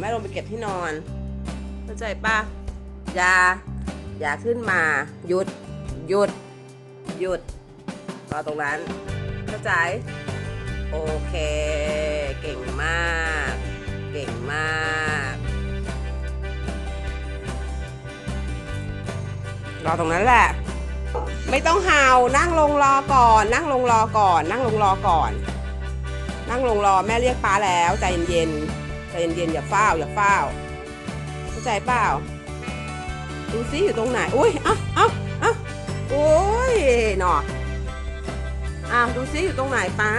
แม่ลงไปเก็บที่นอนเข้าใจปะอย่าอย่าขึ้นมา หยุด หยุด หยุดรอตรงนั้นเข้าใจ โอเค เก่งมาก เก่งมากรอตรงนั้นแหละ ไม่ต้องเห่านั่งลงรอก่อน นั่งลงรอก่อน นั่งลงรอก่อน นั่งลงรอแม่เรียกป้าแล้วใจเย็นๆ ใจเย็นๆอย่าเฝ้าวอย่าเฝ้าวเข้าใจเปล่าดูซิอยู่ตรงไหนอุ้ยเอ้าเอ้าเอ้าโอ้ยหนออะดูซิอยู่ตรงไหนป้า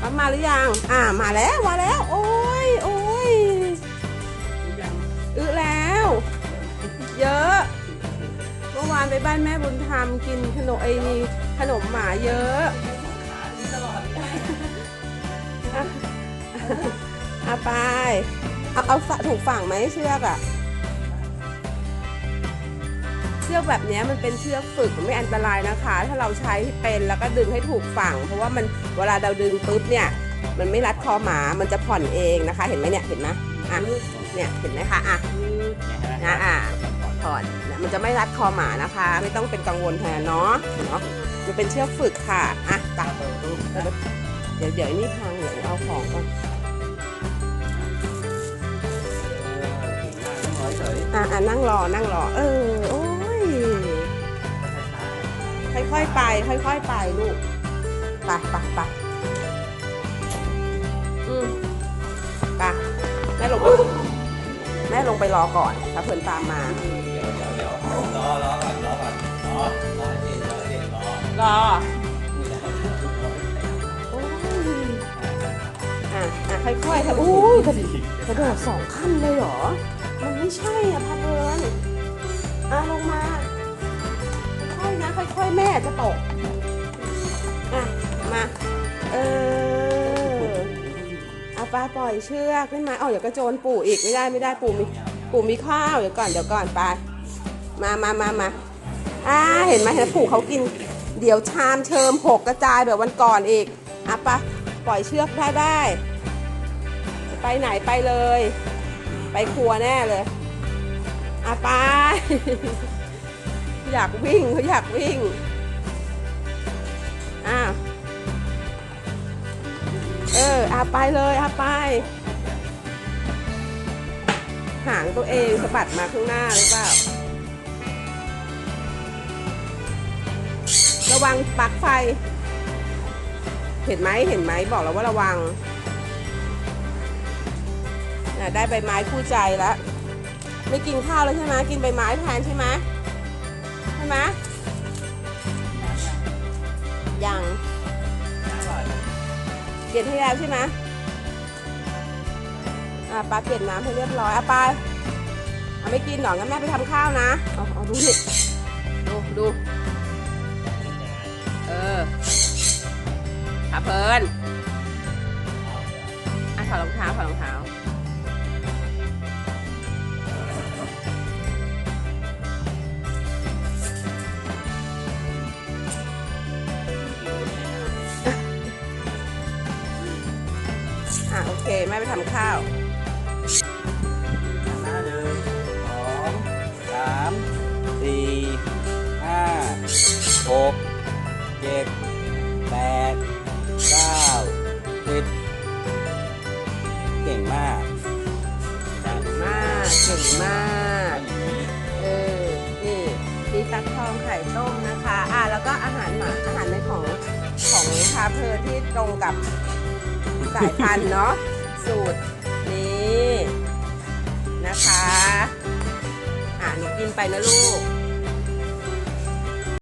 ป้ามาหรือยังอ่ามาแล้วมาแล้ว โอ้ยโอ้ยอึแล้ว เยอะเมื่อวานไปบ้านแม่บุญธรรมกินขนมไอ้นี่ขนมหมาเยอะอะอะ ไป เอาเอาถูกฝั่งไหมเชือกอะเชือกแบบนี้มันเป็นเชือกฝึกมันไม่อันตรายนะคะ ถ้าเราใช้เป็นแล้วก็ดึงให้ถูกฝั่ง เพราะว่ามันเวลาเราดึงปุ๊บเนี่ยมันไม่รัดคอหมา มันจะผ่อนเองนะคะ เห็นไหมเนี่ย เห็นไหมอะ เนี่ย เห็นไหมคะ อะนะอะถอนนะมันจะไม่รัดคอหมานะคะ ไม่ต้องเป็นกังวลแทนเนาะ เนาะมันเป็นเชือกฝึกค่ะ อะตักเดี๋ยวเดี๋ยวนี่พังเดี๋ยวเอาของก่อน อะอะนั่งรอนั่งรอ เออ โอ้ย ค่อยๆไป ค่อยๆไปลูก ไปไปไปอืมไปแม่ลงไปแม่ลงไปรอก่อนถ้าเพื่อนตามมารอรอก่อนรอก่อนรอรอเด็กรอเด็กรอรอ โอ้ย อะอะค่อยๆค่ะอู้ยกระกระโดดสองขั้นเลยเหรอ มันไม่ใช่อะพาเพลินอะลงมา ค่อยนะ ค่อยๆ แม่จะตก อะ มา เออเอาปลาปล่อยเชือกขึ้นมาอ๋อเดี๋ยวกระโจนปู่อีกไม่ได้ไม่ได้ปู่มีปู่มีข้าวเดี๋ยวก่อนเดี๋ยวก่อนไป มามามามาอ่าเห็นไหมเห็นปู่เขากิน เดี๋ยวชามเชิมหกกระจายแบบวันก่อนอีกอะปะปล่อยเชือกได้ได้ ไปไหนไปเลย ไปครัวแน่เลยอะไป อยากวิ่งเขาอยากวิ่ง อ้าว เอออาไปเลยอาไป หางตัวเองสะบัดมาข้างหน้าหรือเปล่า ระวังปลั๊กไฟ เห็นไหมเห็นไหมบอกแล้วว่าระวัง น่ะได้ใบไม้คู่ใจแล้วไม่กินข้าวแล้วใช่ไหมกินใบไม้แทนใช่ไหมใช่ไหมยังเปลี่ยนให้แล้วใช่ไหมอะปลาเปลี่ยนน้ำให้เรียบร้อยอะปลาเอาไม่กินหรอกงั้นแม่ไปทำข้าวนะเอาเอาดูดิดูดูเออขาเพลินอะถอดรองเท้าถอดรองเท้า โอเค แม่ไปทำข้าวหน้าหนึ่งสองสามสี่ห้าหกเจ็ดแปดเก้าสิบเก่งมากเก่งมากเก่งมากเออนี่มีตักทองไข่ต้มนะคะ อะแล้วก็อาหารหมาอาหารในของของคาเพอที่ตรงกับ สายพันธุ์เนาะสูตรนี้นะคะ อ่าหนูกินไปนะลูก